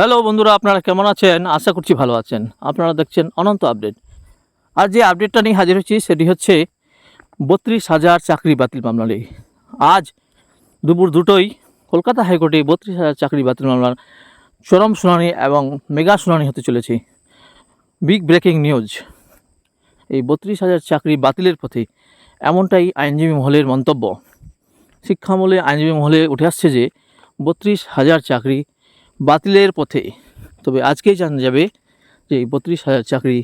Hello বন্ধুরা, আপনারা কেমন আছেন? আশা করছি ভালো আছেন। আপনারা দেখছেন অনন্ত আপডেট। আর যে আপডেটটা নিয়ে হাজির হচ্ছি, সেটি হচ্ছে বত্রিশ হাজার চাকরি বাতিল মামলা নিয়ে। আজ দুপুর দুটোই কলকাতা হাইকোর্টে বত্রিশ হাজার চাকরি বাতিল মামলার চরম শুনানি এবং মেগা শুনানি হতে চলেছে। Big breaking news. এই বত্রিশ হাজার চাকরি বাতিলের পথে এমনটাই আইনজীবী মহলের মন্তব্য। শিক্ষামূলে আইনজীবী মহলে উঠে আসছে যে, বত্রিশ হাজার চাকরি বাতিলের পথে। তবে আজকেই জানা যাবে যে এই বত্রিশ হাজার চাকরি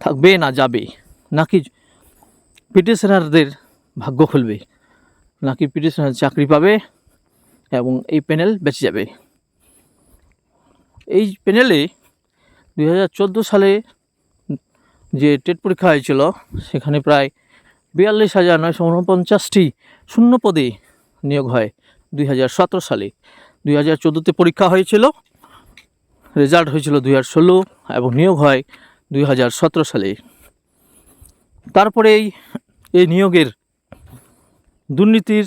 থাকবে না যাবে। নাকি পিটিশনারদের ভাগ্য খুলবে? নাকি পিটিশনার চাকরি পাবে এবং এই প্যানেল বেঁচে যাবে? এই প্যানেলে দুই হাজার চোদ্দ সালে যে টেট পরীক্ষা হয়েছিল, সেখানে প্রায় বিয়াল্লিশ হাজার নয়শো উনপঞ্চাশটি শূন্য পদে নিয়োগ হয় দুই হাজার সতেরো সালে। দুই হাজার চোদ্দোতে পরীক্ষা হয়েছিল। রেজাল্ট হয়েছিল দুই হাজার ষোলো এবং নিয়োগ হয় দুই হাজার সতেরো সালে। তারপরেই এই নিয়োগের দুর্নীতির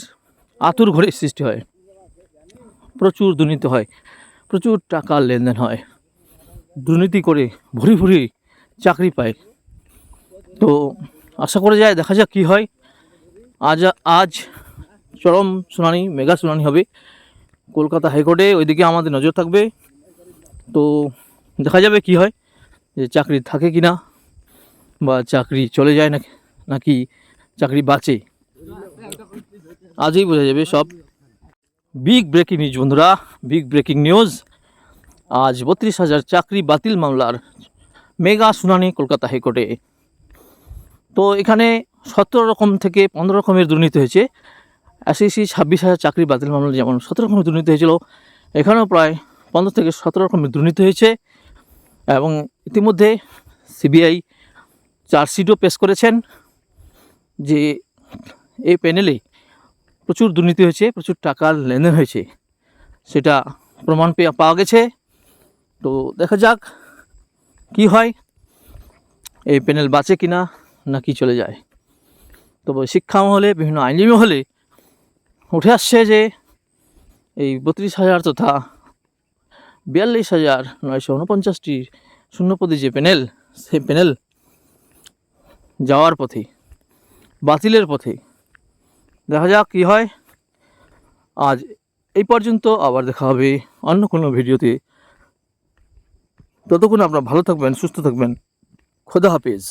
আতুর ঘরে সৃষ্টি হয়। প্রচুর দুর্নীতি হয়, প্রচুর টাকার লেনদেন হয়। দুর্নীতি করে ভরি ভরি চাকরি পায়। তো আশা করা যায়, দেখা যাক কী হয়। আজ আজ চরম শুনানি, মেগা শুনানি হবে। কলকাতা হাইকোর্টে ওইদিকে আমাদের নজর থাকবে। তো দেখা যাবে কি হয়, যে চাকরি থাকে কি না বা চাকরি চলে যায় নাকি নাকি চাকরি বাঁচে। আজই বোঝা যাবে সব। বিগ ব্রেকিং নিউজ বন্ধুরা বিগ ব্রেকিং নিউজ আজ বত্রিশ হাজার চাকরি বাতিল মামলার মেগা শুনানি কলকাতা হাইকোর্টে। তো এখানে সতেরো রকম থেকে পনেরো রকমের দুর্নীতি হয়েছে। এসএসসি ছাব্বিশ হাজার চাকরি বাতিল মামলা যেমন সতেরো রকমের দুর্নীতি হয়েছিল, এখানেও প্রায় পনেরো থেকে সতেরো রকমের দুর্নীতি হয়েছে এবং ইতিমধ্যে সিবিআই চার্জশিটও পেশ করেছেন যে এই প্যানেলে প্রচুর দুর্নীতি হয়েছে, প্রচুর টাকার লেনদেন হয়েছে, সেটা প্রমাণ পেয়ে পাওয়া গেছে। তো দেখা যাক কি হয়, এই প্যানেল বাঁচে কিনা না কি চলে যায়। তবে শিক্ষা মহলে, বিভিন্ন আইনজীবী মহলে উঠে আসছে যে এই বত্রিশ হাজার তথা বিয়াল্লিশ হাজার নয়শো উনপঞ্চাশটি শূন্যপদী যে প্যানেল, সেই প্যানেল যাওয়ার পথে, বাতিলের পথে। দেখা যাক কী হয়। আজ এই পর্যন্ত আবার দেখা হবে অন্য কোনো ভিডিওতে। ততক্ষণ আপনারা ভালো থাকবেন, সুস্থ থাকবেন। খোদা হাফেজ।